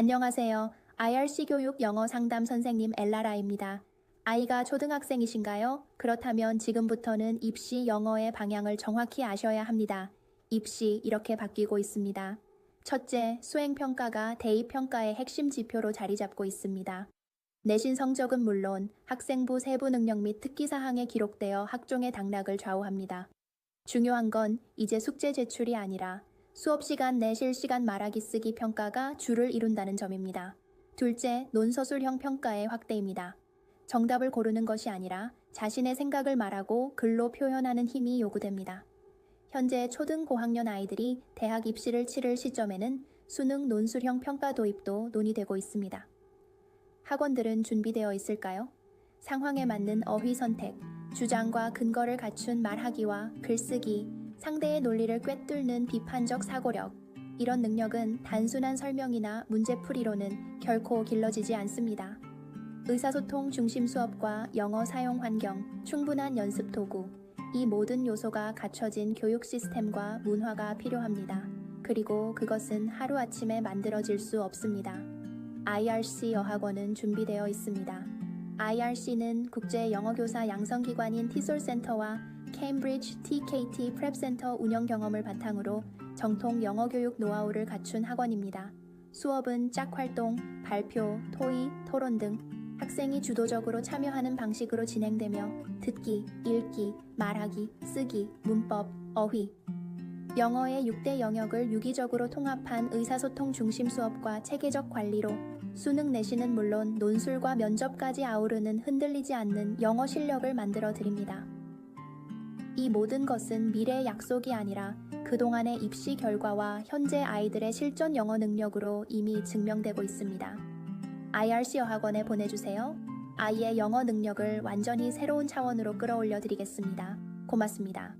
안녕하세요. IRC 교육 영어 상담 선생님 엘라라입니다. 아이가 초등학생이신가요? 그렇다면 지금부터는 입시 영어의 방향을 정확히 아셔야 합니다. 입시 이렇게 바뀌고 있습니다. 첫째, 수행평가가 대입평가의 핵심 지표로 자리 잡고 있습니다. 내신 성적은 물론 학생부 세부 능력 및 특기사항에 기록되어 학종의 당락을 좌우합니다. 중요한 건 이제 숙제 제출이 아니라 수업 시간 내 실시간 말하기 쓰기 평가가 주를 이룬다는 점입니다. 둘째, 논서술형 평가의 확대입니다. 정답을 고르는 것이 아니라 자신의 생각을 말하고 글로 표현하는 힘이 요구됩니다. 현재 초등 고학년 아이들이 대학 입시를 치를 시점에는 수능 논술형 평가 도입도 논의되고 있습니다. 학원들은 준비되어 있을까요? 상황에 맞는 어휘 선택, 주장과 근거를 갖춘 말하기와 글쓰기, 상대의 논리를 꿰뚫는 비판적 사고력, 이런 능력은 단순한 설명이나 문제풀이로는 결코 길러지지 않습니다. 의사소통 중심 수업과 영어 사용 환경, 충분한 연습 도구, 이 모든 요소가 갖춰진 교육 시스템과 문화가 필요합니다. 그리고 그것은 하루아침에 만들어질 수 없습니다. IRC 여학원은 준비되어 있습니다. IRC는 국제 영어교사 양성기관인 티솔센터와 케임브리지 TKT 프랩센터 운영 경험을 바탕으로 정통 영어 교육 노하우를 갖춘 학원입니다. 수업은 짝활동, 발표, 토의, 토론 등 학생이 주도적으로 참여하는 방식으로 진행되며 듣기, 읽기, 말하기, 쓰기, 문법, 어휘, 영어의 6대 영역을 유기적으로 통합한 의사소통 중심 수업과 체계적 관리로 수능 내신은 물론 논술과 면접까지 아우르는 흔들리지 않는 영어 실력을 만들어 드립니다. 이 모든 것은 미래의 약속이 아니라 그동안의 입시 결과와 현재 아이들의 실전 영어 능력으로 이미 증명되고 있습니다. IRC 여학원에 보내주세요. 아이의 영어 능력을 완전히 새로운 차원으로 끌어올려 드리겠습니다. 고맙습니다.